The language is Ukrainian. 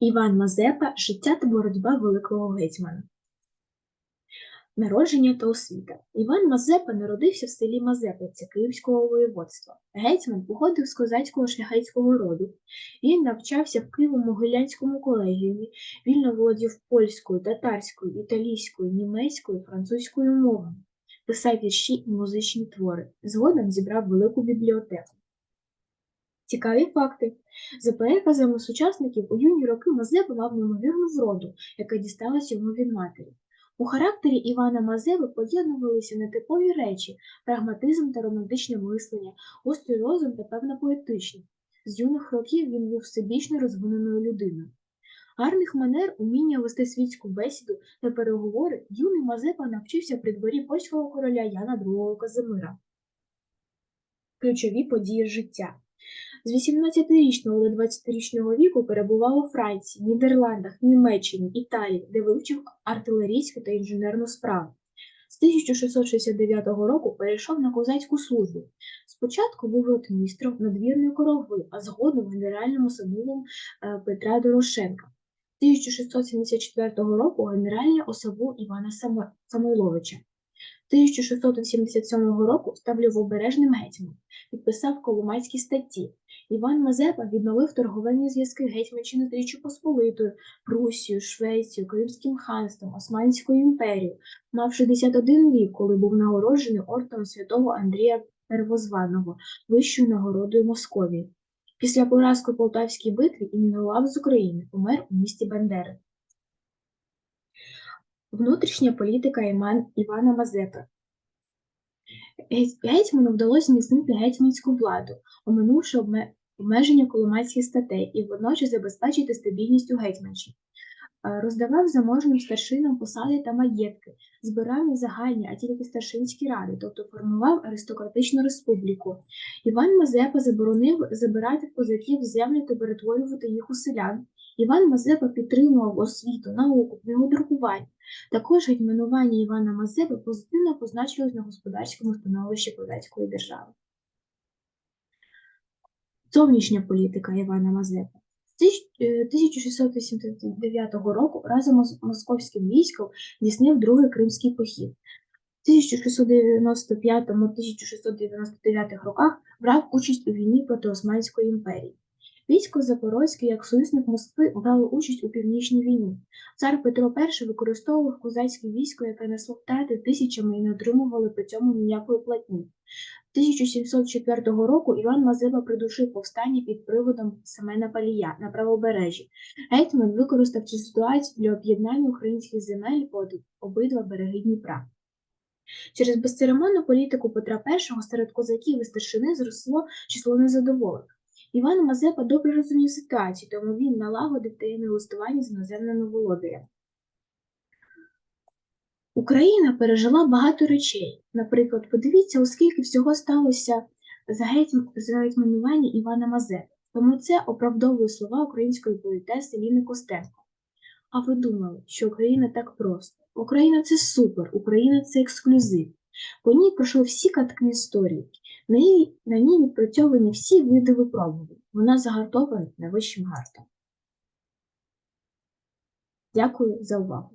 Іван Мазепа Життя та боротьба великого гетьмана. Народження та освіта. Іван Мазепа народився в селі Мазепиця Київського воєводства. Гетьман походив з козацького шляхетського роду. Він навчався в Києво-Могилянському колегіумі, вільно володів польською, татарською, італійською, німецькою, французькою мовами, писав вірші і музичні твори. Згодом зібрав велику бібліотеку. Цікаві факти. За переказами сучасників, у юні роки Мазепа мав неймовірну вроду, яка дісталася йому від матері. У характері Івана Мазепи поєднувалися нетипові речі, прагматизм та романтичне мислення, гострий розум та певна поетичність. З юних років він був всебічно розвиненою людиною. Гарних манер, уміння вести світську бесіду та переговори юний Мазепа навчився при дворі польського короля Яна II Казимира. Ключові події життя. З 18-річного до 20-річного віку перебував у Франції, Нідерландах, Німеччині, Італії, де вивчив артилерійську та інженерну справу. З 1669 року перейшов на козацьку службу. Спочатку був ротмістром надвірної корови, а згодом генеральним особливим е, Петра Дорошенка. З 1674 року генеральне особу Івана Самойловича. 1687 року став лівобережним гетьманом, підписав коломайські статті. Іван Мазепа відновив торговельні зв'язки Гетьманщини з Річчю Посполитою, Прусією, Швецією, Кримським ханством, Османською імперією. Мав 61 рік, коли був нагороджений орденом святого Андрія Первозваного, вищою нагородою Московії. Після поразки Полтавській битві іммігрував з України, помер у місті Бандери. Внутрішня політика Івана Мазепи. Гетьману вдалося зміцнити гетьманську владу, оминувши обмеження коломацьких статей і водночас забезпечити стабільність у Гетьманщині. Е, Роздавав заможним старшинам посади та маєтки, збирав не загальні, а тільки старшинські ради, тобто формував аристократичну республіку. Іван Мазепа заборонив забирати в козаків землі та перетворювати їх у селян. Іван Мазепа підтримував освіту, науку, книгодрукування. Також гетьманування Івана Мазепи позитивно позначилось на господарському становищі козацької держави. Зовнішня політика Івана Мазепи. З тисяч- е, 1689 року разом з московським військом здійснив другий кримський похід. В 1695-1699 роках брав участь у війні проти Османської імперії. Військо Запорозьке, як союзник Москви, брало участь у північній війні. Цар Петро І використовував козацьке військо, яке несло втрати тисячами і не отримували при цьому ніякої платні. 1704 року Іван Мазепа придушив повстання під приводом Семена Палія на правобережжі. Гетьман використав цю ситуацію для об'єднання українських земель по обидва береги Дніпра. Через безцеремонну політику Петра І серед козаків і старшини зросло число незадоволених. Іван Мазепа добре розумів ситуацію, тому він налагодив таємне листування з іноземними володарями. Україна пережила багато речей. Наприклад, подивіться, оскільки всього сталося за, гетьм... гетьманування Івана Мазепи. Тому це оправдовує слова української поетеси Ліни Костенко. А ви думали, що Україна так просто? Україна це супер, Україна це ексклюзив. По ній пройшли всі катки історії. На ній, на ній відпрацьовані всі види випробувань. Вона загартована найвищим гартом. Дякую за увагу.